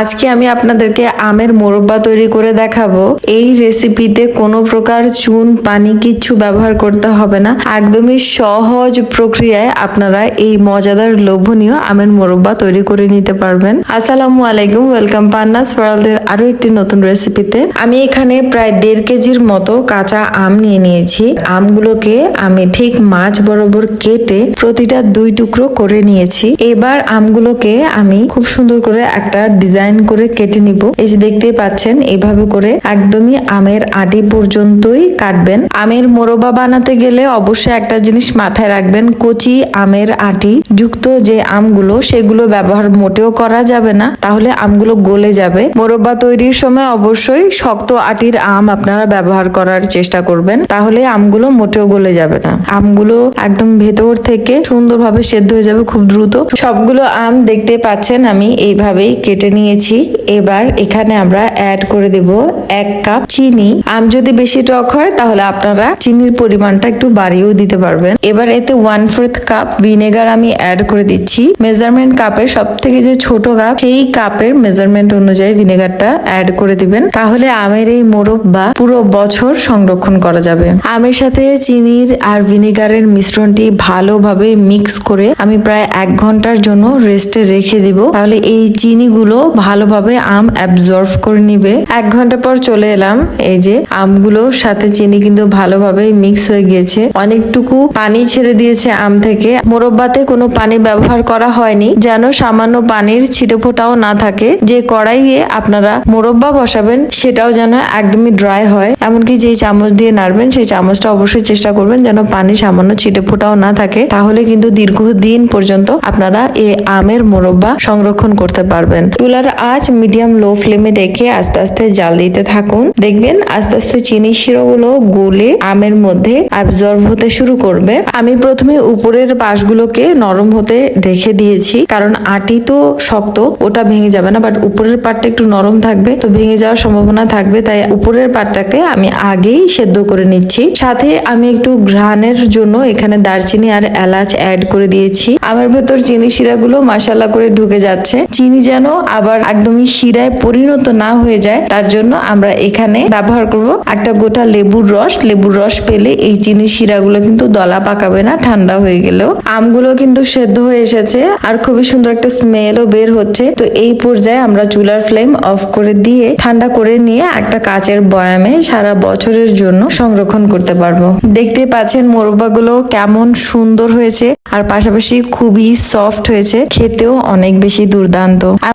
আজকে আমি আপনাদেরকে আমের মোরব্বা তৈরি করে দেখাবো। এই রেসিপিতে কোনো প্রকার চুন, পানি কিচ্ছু ব্যবহার করতে হবে না। একদমই সহজ প্রক্রিয়ায় আপনারা এই মজাদার লোভনীয় আমের মোরব্বা তৈরি করে নিতে পারবেন। আসসালামু আলাইকুম, ওয়েলকাম পান্নাস ফরালদের আরও একটি নতুন রেসিপিতে আমি এখানে প্রায় দেড় কেজির মতো কাঁচা আম নিয়ে নিয়েছি। আমগুলোকে আমি ঠিক মাছ বরাবর কেটে প্রতিটা দুই টুকরো করে নিয়েছি। এবার আমগুলোকে আমি খুব সুন্দর করে একটা ডিজাইন করে কেটে নিব। এই যে দেখতেই পাচ্ছেন এইভাবে করে একদমই আমের আটি পর্যন্তই কাটবেন। আমের মোরবা বানাতে গেলে অবশ্যই একটা জিনিস মাথায় রাখবেন, কচি আমের আটি যুক্ত যে আমগুলো, সেগুলো ব্যবহার মোটেও করা যাবে না, তাহলে আমগুলো গলে যাবে। মোরব্বা তৈরির সময় অবশ্যই শক্ত আটির আম আপনারা ব্যবহার করার চেষ্টা করবেন, তাহলে আমগুলো মোটেও গলে যাবে না। আমগুলো একদম ভেতর থেকে সুন্দরভাবে সেদ্ধ হয়ে যাবে খুব দ্রুত। সবগুলো আম দেখতে পাচ্ছেন আমি, এইভাবেই কেটে নিয়েছি। এবার এখানে আমরা অ্যাড করে দেব এক কাপ চিনি। আম যদি বেশি টক হয়, তাহলে আপনারা চিনির পরিমাণটা একটু বাড়িয়েও দিতে পারবেন। এবার এতে ওয়ান ফোর্থ কাপ ভিনেগার আমি অ্যাড করে দিচ্ছি। মেজারমেন্ট কাপের সব থেকে যে ছোট কাপ সেই কাপের মেজারমেন্ট অনুযায়ী ভিনেগারটা অ্যাড করে দিবেন। তাহলে আমের এই মোরব্বা পুরো বছর সংরক্ষণ করা যাবে। আমের সাথে চিনির আর ভিনেগারের মিশ্রণটি ভালোভাবে মিক্স করে আমি প্রায় এক ঘণ্টার জন্য রেস্টে রেখে দিব। তাহলে এই চিনিগুলো ভালোভাবে আম অ্যাবজর্ভ করে নিবে। এক ঘণ্টা পর চলে এলাম। এই যে আমগুলোর সাথে চিনি কিন্তু ভালোভাবে মিক্স হয়ে গিয়েছে। অনেকটুকু পানি ছেড়ে দিয়েছে আম থেকে। মোরব্বাতে কোনো পানি ব্যবহার করা হয়নি। যেন সামান্য পানির ছিটে ফোটাও না থাকে। যে কড়াইয়ে আপনারা মোরব্বা বসাবেন, সেটাও যেন একদমই ড্রাই হয়। এমনকি যেই চামচ দিয়ে নাড়বেন, সেই চামচটা অবশ্যই চেষ্টা করবেন যেন পানি সামান্য ছিটে ফোটাও না থাকে। তাহলে কিন্তু দীর্ঘদিন পর্যন্ত আপনারা এই আমের মোরব্বা সংরক্ষণ করতে পারবেন। চুলার আঁচ মিডিয়াম লো ফ্লেমে রেখে আস্তে আস্তে জাল দিতে থাকুন। দেখবেন আস্তে আস্তে চিনি শিরোগুলো গলে আমের মধ্যে অ্যাবজর্ব হতে শুরু করবে। আমি প্রথমে উপরের পাশগুলোকে নরম হতে রেখে দিয়েছি, কারণ আটি তো শক্ত, ওটা ভেঙে যাবে না বাট উপরের পাটটা একটু নরম থাকবে, তো ভেঙে যাওয়ার সম্ভাবনা থাকবে, তাই উপরের পাটটাকে আমি আগেই সেদ্ধ করে নিচ্ছি। সাথে আমি একটু ঘ্রাণের জন্য এখানে দারচিনি আর এলাচ অ্যাড করে দিয়েছি। আমার ভেতর চিনি শিরাগুলো মাসালা করে ঢুকে যাচ্ছে। চিনি যেন আবার একদমই শিরায় পরিণত না হয়ে যায়, তার জন্য আমরা এখানে ব্যবহার করব একটা গোটা লেবুর রস। লেবুর রস পেলে এই চিনি শিরাগুলো কিন্তু দলা পাকাবে না, ঠান্ডা হয়ে গেলেও। আমগুলো কিন্তু সেদ্ধ হয়ে এসেছে আর খুবই সুন্দর একটা স্মেলও বের হচ্ছে। তো এই পর্যায়ে আমরা চুলার ফ্লেম অফ করে দিয়ে ঠান্ডা করে নিয়ে একটা কাচের বয়ামে সারা বছরের জন্য সংরক্ষণ করতে পারব। দেখতে পাচ্ছেন মোরব্বাগুলো কেমন সুন্দর হয়েছে আর পাশাপাশি খুবই সফট হয়েছে, খেতেও অনেক বেশি দুর্দান্ত।